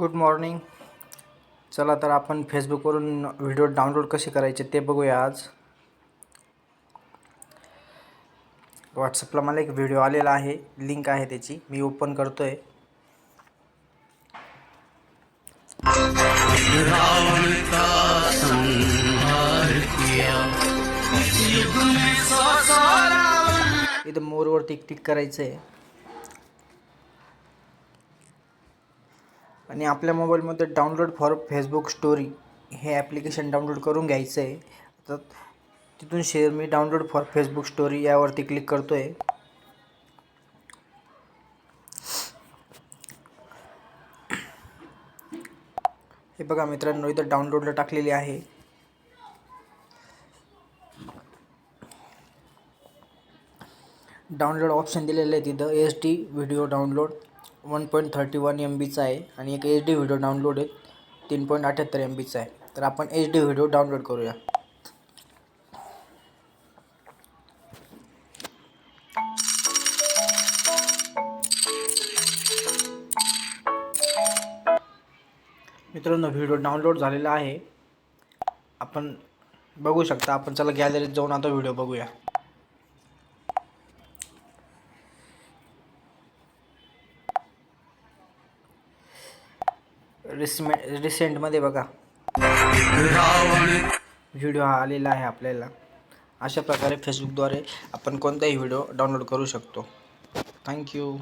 Good morning चला तर आपण फेसबुकवरून व्हिडिओ डाउनलोड कसे करायचे ते बघूया आज. व्हॉट्सअपला मला एक व्हिडिओ आलेला आहे. लिंक आहे त्याची. मी ओपन करतो आहे इथं मोरवरती टिक करायचं आहे आणि आपल्या मोबाईलमध्ये डाउनलोड फॉर फेसबुक स्टोरी हे ॲप्लिकेशन डाउनलोड करून घ्यायचं आहे. तर तिथून शेअर मी डाउनलोड फॉर फेसबुक स्टोरी यावरती क्लिक करतो आहे हे बघा मित्रांनो इथं डाउनलोडला टाकलेली आहे. डाउनलोड ऑप्शन दिलेलं आहे तिथं H D video download one point thirty one M बीचा आहे आणि एक एच डी व्हिडिओ डाउनलोड आहे. तीन पॉईंट अठ्ठ्याहत्तर एम बीचा आहे. तर आपण एच डी व्हिडिओ डाउनलोड करूया. मित्रांनो व्हिडिओ डाउनलोड झालेला आहे. आपण बघू शकता. आपण चला गॅलरीत जाऊन आता व्हिडिओ बघूया. रिसमे रिसेंटमध्ये बघा. व्हिडिओ हा आलेला आहे आपल्याला. अशा प्रकारे फेसबुकद्वारे आपण कोणताही व्हिडिओ डाउनलोड करू शकतो. थँक्यू